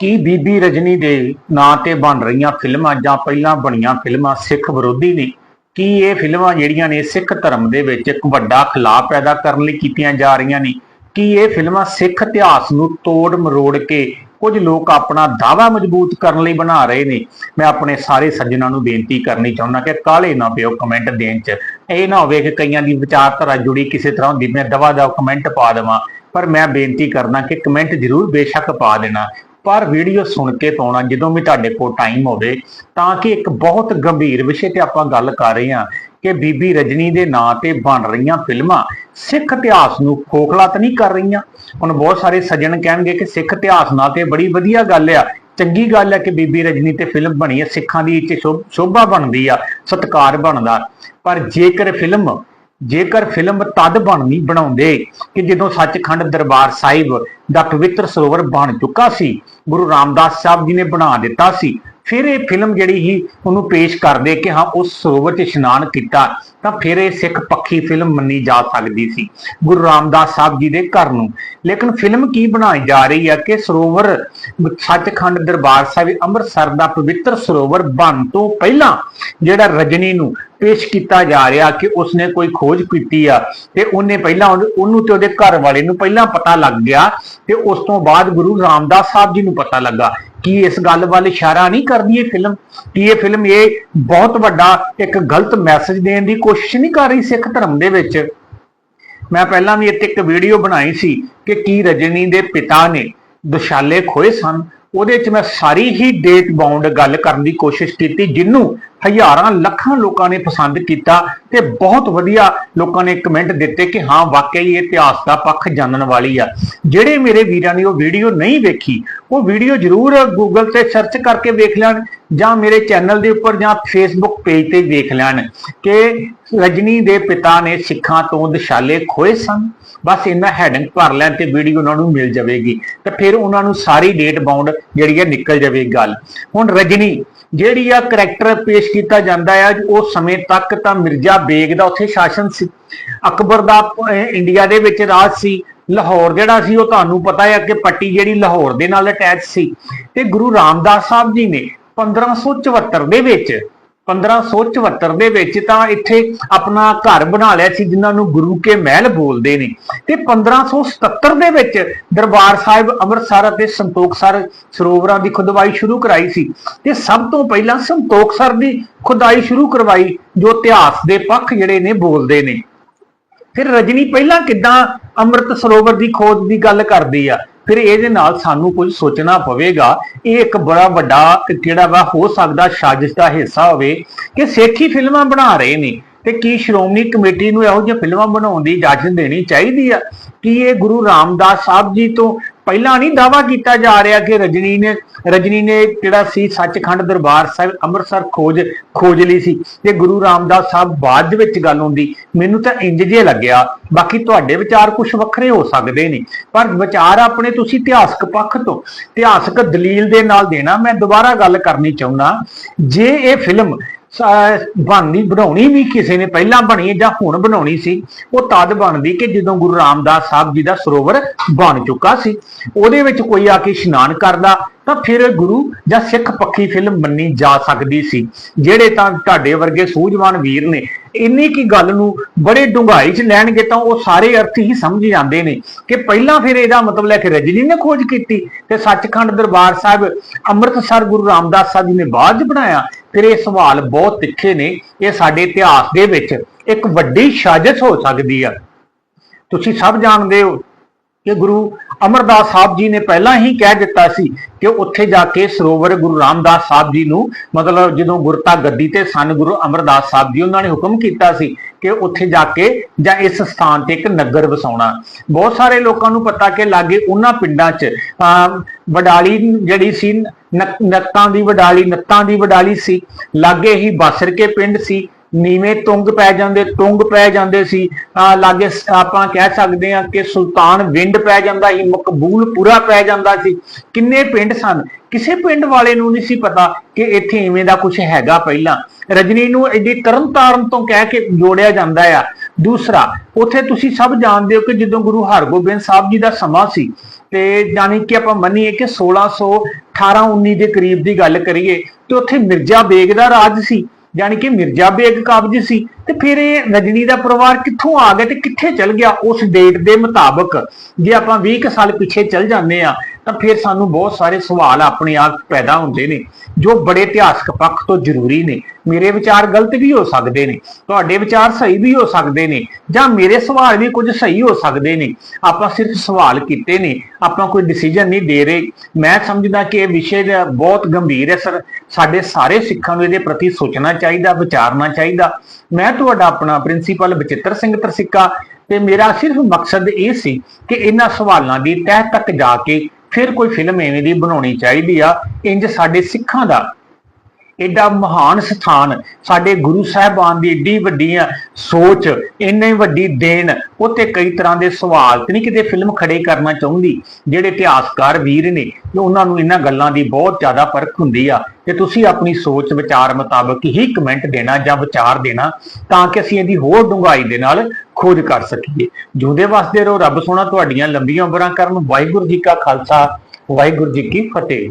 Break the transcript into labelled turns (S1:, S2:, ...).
S1: ਕੀ ਬੀਬੀ ਰਜਨੀ ਦੇ ਨਾਂ ਤੇ ਬਣ ਰਹੀਆਂ ਫਿਲਮਾਂ ਜਾਂ ਪਹਿਲਾਂ ਬਣੀਆਂ ਫਿਲਮਾਂ ਸਿੱਖ ਵਿਰੋਧੀ ਨੇ? ਕੀ ਇਹ ਫਿਲਮਾਂ ਜਿਹੜੀਆਂ ਨੇ ਸਿੱਖ ਧਰਮ ਦੇ ਵਿੱਚ ਇੱਕ ਵੱਡਾ ਖਲਾਅ ਪੈਦਾ ਕਰਨ ਲਈ ਕੀਤੀਆਂ ਜਾ ਰਹੀਆਂ ਨੇ? ਕੀ ਇਹ ਫਿਲਮਾਂ ਸਿੱਖ ਇਤਿਹਾਸ ਨੂੰ ਤੋੜ ਮਰੋੜ ਕੇ ਕੁਝ ਲੋਕ ਆਪਣਾ ਦਾਵਾ ਮਜ਼ਬੂਤ ਕਰਨ ਲਈ ਬਣਾ ਰਹੇ ਨੇ? ਮੈਂ ਆਪਣੇ ਸਾਰੇ ਸੱਜਣਾਂ ਨੂੰ ਬੇਨਤੀ ਕਰਨੀ ਚਾਹੁੰਦਾ ਕਿ ਕਾਲੇ ਨਾ ਪਿਓ ਕਮੈਂਟ ਦੇਣ ਚ। ਇਹ ਨਾ ਹੋਵੇ ਕਿ ਕਈਆਂ ਦੀ ਵਿਚਾਰਧਾਰਾ ਜੁੜੀ ਕਿਸੇ ਤਰ੍ਹਾਂ ਦੀ ਮੈਂ ਦਵਾ ਦਾ ਕਮੈਂਟ ਪਾ ਦੇਵਾਂ। ਪਰ ਮੈਂ ਬੇਨਤੀ ਕਰਦਾ ਕਿ ਕਮੈਂਟ ਜ਼ਰੂਰ ਬੇਸ਼ੱਕ ਪਾ ਦੇਣਾ। ਪਰ ਵੀਡੀਓ ਸੁਣ ਕੇ ਪਾਉਣਾ, ਜਦੋਂ ਵੀ ਤੁਹਾਡੇ ਕੋਲ ਟਾਈਮ ਹੋਵੇ, ਤਾਂ ਕਿ ਇੱਕ ਬਹੁਤ ਗੰਭੀਰ ਵਿਸ਼ੇ ਤੇ ਆਪਾਂ ਗੱਲ ਕਰ ਰਹੇ ਹਾਂ ਕਿ ਬੀਬੀ ਰਜਨੀ ਦੇ ਨਾਂ ਤੇ ਬਣ ਰਹੀਆਂ ਫਿਲਮਾਂ ਸਿੱਖ ਇਤਿਹਾਸ ਨੂੰ ਖੋਖਲਾ ਤਾਂ ਨਹੀਂ ਕਰ ਰਹੀਆਂ। ਹੁਣ ਬਹੁਤ ਸਾਰੇ ਸੱਜਣ ਕਹਿਣਗੇ ਕਿ ਸਿੱਖ ਇਤਿਹਾਸ ਨਾਲ ਤੇ ਬੜੀ ਵਧੀਆ ਗੱਲ ਆ। ਚੰਗੀ ਗੱਲ ਹੈ ਕਿ ਬੀਬੀ ਰਜਨੀ ਤੇ ਫਿਲਮ ਬਣੀ ਹੈ ਸਿੱਖਾਂ ਦੀ ਇੱਥੇ ਸ਼ੋਭਾ ਬਣਦੀ ਆ, ਸਤਕਾਰ ਬਣਦਾ। ਪਰ ਜੇਕਰ ਫਿਲਮ ਜੇਕਰ ਫਿਲਮ ਤਦ ਬਣਨੀ ਬਣਾਉਂਦੇ ਕਿ ਜਦੋਂ ਸੱਚਖੰਡ ਦਰਬਾਰ ਸਾਹਿਬ ਦਾ ਪਵਿੱਤਰ ਸਰੋਵਰ ਬਣ ਚੁੱਕਾ ਸੀ, ਗੁਰੂ ਰਾਮਦਾਸ ਸਾਹਿਬ ਜੀ ਨੇ ਬਣਾ ਦਿੱਤਾ ਸੀ, ਫਿਰ ਇਹ ਫਿਲਮ ਜਿਹੜੀ ਹੀ ਉਹਨੂੰ ਪੇਸ਼ ਕਰਦੇ ਕਿ ਹਾਂ, ਉਸ ਸਰੋਵਰ 'ਚ ਇਸ਼ਨਾਨ ਕੀਤਾ, ਤਾਂ ਫਿਰ ਇਹ ਸਿੱਖ ਪੱਖੀ ਫਿਲਮ ਮੰਨੀ ਜਾ ਸਕਦੀ ਸੀ, ਗੁਰੂ ਰਾਮਦਾਸ ਸਾਹਿਬ ਜੀ ਦੇ ਘਰ ਨੂੰ। ਲੇਕਿਨ ਫਿਲਮ ਕੀ ਬਣਾਈ ਜਾ ਰਹੀ ਹੈ ਕਿ ਸਰੋਵਰ ਸੱਚਖੰਡ ਦਰਬਾਰ ਸਾਹਿਬ ਅੰਮ੍ਰਿਤਸਰ ਦਾ ਪਵਿੱਤਰ ਸਰੋਵਰ ਬਣ ਤੋਂ ਪਹਿਲਾਂ ਜਿਹੜਾ ਰਜਨੀ ਨੂੰ ਪੇਸ਼ ਕੀਤਾ ਜਾ ਰਿਹਾ ਕਿ ਉਸਨੇ ਕੋਈ ਖੋਜ ਕੀਤੀ ਆ ਤੇ ਉਹਨੇ ਪਹਿਲਾਂ ਉਹਨੂੰ- ਤੇ ਉਹਦੇ ਘਰ ਵਾਲੇ ਨੂੰ ਪਹਿਲਾਂ ਪਤਾ ਲੱਗ ਗਿਆ ਤੇ ਉਸ ਤੋਂ ਬਾਅਦ ਗੁਰੂ ਰਾਮਦਾਸ ਸਾਹਿਬ ਜੀ ਨੂੰ ਪਤਾ ਲੱਗਾ ਕੀ ਇਸ ਗੱਲ ਵੱਲ ਇਸ਼ਾਰਾ ਨਹੀਂ ਕਰਦੀ ਇਹ ਫਿਲਮ, ਕੀ ਇਹ ਫਿਲਮ ਇਹ ਬਹੁਤ ਵੱਡਾ ਇੱਕ ਗਲਤ ਮੈਸੇਜ ਦੇਣ ਦੀ ਕੋਸ਼ਿਸ਼ ਨਹੀਂ ਕਰ ਰਹੀ ਸਿੱਖ ਧਰਮ ਦੇ ਵਿੱਚ। ਮੈਂ ਪਹਿਲਾਂ ਵੀ ਇੱਥੇ ਇੱਕ ਵੀਡੀਓ ਬਣਾਈ ਸੀ ਕਿ ਕੀ ਰਜਨੀ ਦੇ ਪਿਤਾ ਨੇ ਦੁਸ਼ਾਲੇ ਖੋਏ ਸਨ। ਉਹਦੇ 'ਚ ਮੈਂ ਸਾਰੀ ਹੀ ਡੇਟ ਬਾਉਂਡ ਗੱਲ ਕਰਨ ਦੀ ਕੋਸ਼ਿਸ਼ ਕੀਤੀ ਜਿੰਨੂੰ ਹਜ਼ਾਰਾਂ ਲੱਖਾਂ ਲੋਕਾਂ ਨੇ ਪਸੰਦ ਕੀਤਾ ਤੇ ਬਹੁਤ ਵਧੀਆ ਲੋਕਾਂ ਨੇ ਕਮੈਂਟ ਦਿੱਤੇ ਕਿ ਹਾਂ, ਵਾਕਈ ਇਹ ਇਤਿਹਾਸ ਦਾ ਪੱਖ ਜਾਣਨ ਵਾਲੀ ਆ। ਜਿਹੜੇ ਮੇਰੇ ਵੀਰਾਂ ਨੇ ਉਹ ਵੀਡੀਓ ਨਹੀਂ ਵੇਖੀ ਉਹ ਵੀਡੀਓ ਜ਼ਰੂਰ ਗੂਗਲ ਤੇ ਸਰਚ ਕਰਕੇ ਵੇਖ ਲੈਣ ਜਾਂ ਮੇਰੇ ਚੈਨਲ ਦੇ ਉੱਪਰ ਜਾਂ ਫੇਸਬੁੱਕ ਪੇਜ ਤੇ ਵੇਖ ਲੈਣ ਕਿ ਰਜਨੀ ਦੇ ਪਿਤਾ ਨੇ ਸਿੱਖਾਂ ਤੋਂ ਦਸ਼ਾਲੇ ਖੋਏ ਸਨ। ਬਸ ਇਹਨਾਂ ਹੈਡਿੰਗ ਭਰ ਲੈਣ ਤੇ ਵੀਡੀਓ ਉਹਨਾਂ ਨੂੰ ਮਿਲ ਜਾਵੇਗੀ। ਤੇ ਫਿਰ ਉਹਨਾਂ ਨੂੰ ਸਾਰੀ ਡੇਟ ਬਾਉਂਡ ਜਿਹੜੀ ਹੈ ਨਿਕਲ ਜਾਵੇਗੀ ਗੱਲ। ਹੁਣ ਰਜਨੀ, ਜਿਹੜੀ ਆ ਕਰੈਕਟਰ ਪੇਸ਼ ਕੀਤਾ ਜਾਂਦਾ ਆ ਉਸ ਸਮੇਂ ਤੱਕ ਤਾਂ ਮਿਰਜ਼ਾ ਬੇਗ ਦਾ ਉੱਥੇ ਸ਼ਾਸਨ ਸੀ। ਅਕਬਰ ਦਾ ਇੰਡੀਆ ਦੇ ਵਿੱਚ ਰਾਜ ਸੀ। ਲਾਹੌਰ ਜਿਹੜਾ ਸੀ, ਉਹ ਤੁਹਾਨੂੰ ਪਤਾ ਹੈ ਕਿ ਪੱਟੀ ਜਿਹੜੀ ਲਾਹੌਰ ਦੇ ਨਾਲ ਅਟੈਚ ਸੀ। ਤੇ ਗੁਰੂ ਰਾਮਦਾਸ ਸਾਹਿਬ ਜੀ ਨੇ 1574 ਦੇ ਵਿੱਚ 1574 ਦੇ ਵਿੱਚ ਤਾਂ ਇੱਥੇ ਆਪਣਾ ਘਰ ਬਣਾ ਲਿਆ ਸੀ, ਜਿਨ੍ਹਾਂ ਨੂੰ ਗੁਰੂ ਕੇ ਮਹਿਲ ਬੋਲਦੇ ਨੇ। ਤੇ 1577 ਦੇ ਵਿੱਚ ਦਰਬਾਰ ਸਾਹਿਬ ਅੰਮ੍ਰਿਤਸਰ ਅਤੇ ਸੰਤੋਖਸਰ ਸਰੋਵਰਾਂ ਦੀ ਖੁਦਵਾਈ ਸ਼ੁਰੂ ਕਰਾਈ ਸੀ। ਤੇ ਸਭ ਤੋਂ ਪਹਿਲਾਂ ਸੰਤੋਖਸਰ ਦੀ ਖੁਦਾਈ ਸ਼ੁਰੂ ਕਰਵਾਈ, ਜੋ ਇਤਿਹਾਸ ਦੇ ਪੱਖ ਜਿਹੜੇ ਨੇ ਬੋਲਦੇ ਨੇ। ਫਿਰ ਰਜਨੀ ਪਹਿਲਾਂ ਕਿੱਦਾਂ ਅੰਮ੍ਰਿਤ ਸਰੋਵਰ ਦੀ ਖੋਜ ਦੀ ਗੱਲ ਕਰਦੀ ਆ? ਫਿਰ ਇਹਦੇ ਨਾਲ ਸਾਨੂੰ ਕੁਝ ਸੋਚਣਾ ਪਵੇਗਾ। ਇਹ ਇੱਕ ਬੜਾ ਵੱਡਾ ਜਿਹੜਾ ਵਾ ਹੋ ਸਕਦਾ ਸਾਜ਼ਿਸ਼ ਦਾ ਹਿੱਸਾ ਹੋਵੇ ਕਿ ਸੇਠੀ ਫਿਲਮਾਂ ਬਣਾ ਰਹੇ ਨੇ ਤੇ ਕੀ ਸ਼੍ਰੋਮਣੀ ਕਮੇਟੀ ਨੂੰ ਇਹੋ ਜਿਹੀਆਂ ਫਿਲਮਾਂ ਬਣਾਉਣ ਦੀ ਇਜਾਜ਼ਤ ਦੇਣੀ ਚਾਹੀਦੀ ਆ? ਕਿ ਇਹ ਗੁਰੂ ਰਾਮਦਾਸ ਸਾਹਿਬ ਜੀ ਤੋਂ ਪਹਿਲਾਂ ਨਹੀਂ ਦਾਵਾ ਕੀਤਾ ਜਾ ਰਿਹਾ ਕਿ ਰਜਨੀ ਨੇ ਰਜਨੀ ਨੇ ਜਿਹੜਾ ਸੀ ਸੱਚਖੰਡ ਦਰਬਾਰ ਸਾਹਿਬ ਅੰਮ੍ਰਿਤਸਰ ਖੋਜ ਖੋਜ ਲਈ ਸੀ। ਤੇ ਗੁਰੂ ਰਾਮਦਾਸ ਸਾਹਿਬ ਬਾਅਦ ਦੇ ਵਿੱਚ ਗੱਲ ਹੁੰਦੀ, ਮੈਨੂੰ ਤਾਂ ਇੰਜ ਜੇ ਲੱਗਿਆ, ਬਾਕੀ ਤੁਹਾਡੇ ਵਿਚਾਰ ਕੁਝ ਵੱਖਰੇ ਹੋ ਸਕਦੇ ਨੇ। ਪਰ ਵਿਚਾਰ ਆਪਣੇ ਤੁਸੀਂ ਇਤਿਹਾਸਕ ਪੱਖ ਤੋਂ, ਇਤਿਹਾਸਕ ਦਲੀਲ ਦੇ ਨਾਲ ਦੇਣਾ, ਮੈਂ ਦੁਬਾਰਾ ਗੱਲ ਕਰਨੀ ਚਾਹੁੰਦਾ, ਜੇ ਇਹ ਫਿਲਮ ਬਣਨੀ, ਬਣਾਉਣੀ ਵੀ ਕਿਸੇ ਨੇ ਪਹਿਲਾਂ ਬਣੀ ਜਾਂ ਹੁਣ ਬਣਾਉਣੀ ਸੀ। ਉਹ ਤਦ ਬਣਦੀ ਕਿ ਜਦੋਂ ਗੁਰੂ ਰਾਮਦਾਸ ਸਾਹਿਬ ਜੀ ਦਾ ਸਰੋਵਰ ਬਣ ਚੁੱਕਾ ਸੀ। ਉਹਦੇ ਵਿੱਚ ਕੋਈ ਆ ਕੇ ਇਸ਼ਨਾਨ ਕਰਦਾ ਤਾਂ ਫਿਰ ਗੁਰੂ ਜਾਂ ਸਿੱਖ ਪੱਖੀ ਫਿਲਮ ਮੰਨੀ ਜਾ ਸਕਦੀ ਸੀ। ਜਿਹੜੇ ਤਾਂ ਤੁਹਾਡੇ ਵਰਗੇ ਸੂਝਵਾਨ ਵੀਰ ਨੇ, ਇੰਨੀ ਕੀ ਗੱਲ ਨੂੰ ਬੜੇ ਡੂੰਘਾਈ 'ਚ ਲੈਣਗੇ ਤਾਂ ਉਹ ਸਾਰੇ ਅਰਥ ਹੀ ਸਮਝ ਜਾਂਦੇ ਨੇ ਕਿ ਪਹਿਲਾਂ ਫਿਰ ਇਹਦਾ ਮਤਲਬ ਹੈ ਕਿ ਰਜਨੀ ਨੇ ਖੋਜ ਕੀਤੀ ਤੇ ਸੱਚਖੰਡ ਦਰਬਾਰ ਸਾਹਿਬ ਅੰਮ੍ਰਿਤਸਰ ਗੁਰੂ ਰਾਮਦਾਸ ਸਾਹਿਬ ਜੀ ਨੇ ਬਾਅਦ 'ਚ ਬਣਾਇਆ। ਫਿਰ ਇਹ ਸਵਾਲ ਬਹੁਤ ਤਿੱਖੇ ਨੇ, ਇਹ ਸਾਡੇ ਇਤਿਹਾਸ ਦੇ ਵਿੱਚ ਇੱਕ ਵੱਡੀ ਸਾਜ਼ਿਸ਼ ਹੋ ਸਕਦੀ ਆ। ਤੁਸੀਂ ਸਭ ਜਾਣਦੇ ਹੋ ਕਿ ਗੁਰੂ ਅਮਰਦਾਸ ਸਾਹਿਬ ਜੀ ਨੇ ਪਹਿਲਾਂ ਹੀ ਕਹਿ ਦਿੱਤਾ ਸੀ ਕਿ ਉੱਥੇ ਜਾ ਕੇ ਸਰੋਵਰ ਗੁਰੂ ਰਾਮਦਾਸ ਸਾਹਿਬ ਜੀ ਨੂੰ ਮਤਲਬ ਜਦੋਂ ਗੁਰਤਾ ਗੱਦੀ ਤੇ ਸਨ ਗੁਰੂ ਅਮਰਦਾਸ ਸਾਹਿਬ ਜੀ ਉਹਨਾਂ ਨੇ ਹੁਕਮ ਕੀਤਾ ਸੀ ਕਿ ਉੱਥੇ ਜਾ ਕੇ ਜਾਂ ਇਸ ਸਥਾਨ ਤੇ ਇੱਕ ਨਗਰ ਵਸਾਉਣਾ। ਬਹੁਤ ਸਾਰੇ ਲੋਕਾਂ ਨੂੰ ਪਤਾ ਕਿ ਲਾਗੇ ਉਹਨਾਂ ਪਿੰਡਾਂ 'ਚ ਅਮ, ਵਡਾਲੀ ਜਿਹੜੀ ਸੀ ਨਕ- ਨੱਤਾਂ ਦੀ ਵਡਾਲੀ ਨੱਤਾਂ ਦੀ ਵਡਾਲੀ ਸੀ ਲਾਗੇ ਹੀ ਬਾਸਰ ਕੇ ਪਿੰਡ ਸੀ ਨੀਵੇਂ ਤੁੰਗ ਪੈ ਜਾਂਦੇ, ਤੁੰਗ ਪੈ ਜਾਂਦੇ ਸੀ। ਲਾਗੇ ਆਪਾਂ ਕਹਿ ਸਕਦੇ ਹਾਂ ਕਿ ਸੁਲਤਾਨ ਵਿੰਡ ਪੈ ਜਾਂਦਾ ਸੀ, ਮਕਬੂਲਪੁਰਾ ਪੈ ਜਾਂਦਾ ਸੀ। ਕਿੰਨੇ ਪਿੰਡ ਸਨ? ਕਿਸੇ ਪਿੰਡ ਵਾਲੇ ਨੂੰ ਨਹੀਂ ਸੀ ਪਤਾ ਕਿ ਇੱਥੇ ਇਵੇਂ ਦਾ ਕੁਝ ਹੈਗਾ ਪਹਿਲਾਂ। ਰਜਨੀ ਨੂੰ ਐਡੀ ਤਰਨ ਤਾਰਨ ਤੋਂ ਕਹਿ ਕੇ ਜੋੜਿਆ ਜਾਂਦਾ ਆ। ਦੂਸਰਾ, ਉੱਥੇ ਤੁਸੀਂ ਸਭ ਜਾਣਦੇ ਹੋ ਕਿ ਜਦੋਂ ਗੁਰੂ ਹਰਗੋਬਿੰਦ ਸਾਹਿਬ ਜੀ ਦਾ ਸਮਾਂ ਸੀ, ਤੇ ਜਾਣੀ ਕਿ ਆਪਾਂ ਮੰਨੀਏ ਕਿ 18 19 ਦੇ ਕਰੀਬ ਦੀ ਗੱਲ ਕਰੀਏ, ਤੇ ਉੱਥੇ ਮਿਰਜ਼ਾ ਬੇਗ ਦਾ ਰਾਜ ਸੀ। ਯਾਨੀ ਕਿ ਮਿਰਜ਼ਾ ਬੇਗ ਕਾਬਜ ਸੀ, ਤੇ ਫਿਰ ਇਹ ਰਜਨੀ ਦਾ ਪਰਿਵਾਰ ਕਿੱਥੋਂ ਆ ਗਿਆ ਤੇ ਕਿੱਥੇ ਚਲ ਗਿਆ? ਉਸ ਡੇਟ ਦੇ ਮੁਤਾਬਕ ਜੇ ਆਪਾਂ 20 ਕੁ ਸਾਲ ਪਿੱਛੇ ਚਲ ਜਾਂਦੇ ਆ ਤਾਂ ਫਿਰ ਸਾਨੂੰ ਬਹੁਤ ਸਾਰੇ ਸਵਾਲ ਆਪਣੇ ਆਪ ਪੈਦਾ ਹੁੰਦੇ ਨੇ, ਜੋ ਬੜੇ ਇਤਿਹਾਸਕ ਪੱਖ ਤੋਂ ਜ਼ਰੂਰੀ ਨੇ। ਮੇਰੇ ਵਿਚਾਰ ਗਲਤ ਵੀ ਹੋ ਸਕਦੇ ਨੇ, ਤੁਹਾਡੇ ਵਿਚਾਰ ਸਹੀ ਵੀ ਹੋ ਸਕਦੇ ਨੇ, ਜਾਂ ਮੇਰੇ ਸਵਾਲ ਵੀ ਕੁਝ ਸਹੀ ਹੋ ਸਕਦੇ ਨੇ। ਆਪਾਂ ਸਿਰਫ ਸਵਾਲ ਕੀਤੇ ਨੇ, ਆਪਾਂ ਕੋਈ ਡਿਸੀਜਨ ਨਹੀਂ ਦੇ ਰਹੇ। ਮੈਂ ਸਮਝਦਾ ਕਿ ਇਹ ਵਿਸ਼ੇ ਬਹੁਤ ਗੰਭੀਰ ਹੈ, ਸਰ। ਸਾਡੇ ਸਾਰੇ ਸਿੱਖਾਂ ਨੂੰ ਇਹਦੇ ਪ੍ਰਤੀ ਸੋਚਣਾ ਚਾਹੀਦਾ, ਵਿਚਾਰਨਾ ਚਾਹੀਦਾ। ਮੈਂ ਤੁਹਾਡਾ ਆਪਣਾ ਪ੍ਰਿੰਸੀਪਲ ਬਚਿੱਤਰ ਸਿੰਘ ਤਰਸਿੱਕਾ, ਤੇ ਮੇਰਾ ਸਿਰਫ ਮਕਸਦ ਇਹ ਸੀ ਕਿ ਇਹਨਾਂ ਸਵਾਲਾਂ ਦੀ ਤਹਿ ਤੱਕ ਜਾ ਕੇ ਫਿਰ ਕੋਈ ਫਿਲਮ ਐਵੇਂ ਦੀ ਬਣਾਉਣੀ ਚਾਹੀਦੀ ਆ ਇੰਜ ਸਾਡੇ ਸਿੱਖਾਂ ਦਾ ਐਡਾ ਮਹਾਨ ਸਥਾਨ, ਸਾਡੇ ਗੁਰੂ ਸਾਹਿਬਾਨ ਦੀ ਏਡੀ ਵੱਡੀ ਸੋਚ, ਇੰਨੀ ਵੱਡੀ ਦੇਣ ਉੱਤੇ ਕਈ ਤਰ੍ਹਾਂ ਦੇ ਸਵਾਲ, ਤੇ ਨਹੀਂ ਕਿਤੇ ਫਿਲਮ ਖੜੇ ਕਰਨਾ ਚਾਹੁੰਦੀ, ਜਿਹੜੇ ਇਤਿਹਾਸਕਾਰ ਵੀਰ ਨੇ ਉਹਨਾਂ ਨੂੰ ਇਹਨਾਂ ਗੱਲਾਂ ਦੀ ਬਹੁਤ ਜ਼ਿਆਦਾ ਫ਼ਰਕ ਹੁੰਦੀ ਆ। ਤੇ ਤੁਸੀਂ ਆਪਣੀ ਸੋਚ, ਵਿਚਾਰ ਮੁਤਾਬਕ ਹੀ ਕਮੈਂਟ ਦੇਣਾ ਜਾਂ ਵਿਚਾਰ ਦੇਣਾ, ਤਾਂ ਕਿ ਅਸੀਂ ਇਹਦੀ ਹੋਰ ਡੂੰਘਾਈ ਦੇ ਨਾਲ ਖੋਜ ਕਰ ਸਕੀਏ। ਜੁਦੇ ਵਸਦੇ ਰਹੋ ਰੱਬ ਸੋਹਣਾ, ਤੁਹਾਡੀਆਂ ਲੰਬੀਆਂ ਉਮਰਾਂ ਕਰਨ ਵਾਹਿਗੁਰੂ ਜੀ ਕਾ ਖਾਲਸਾ, ਵਾਹਿਗੁਰੂ ਜੀ ਕੀ ਫਤਿਹ।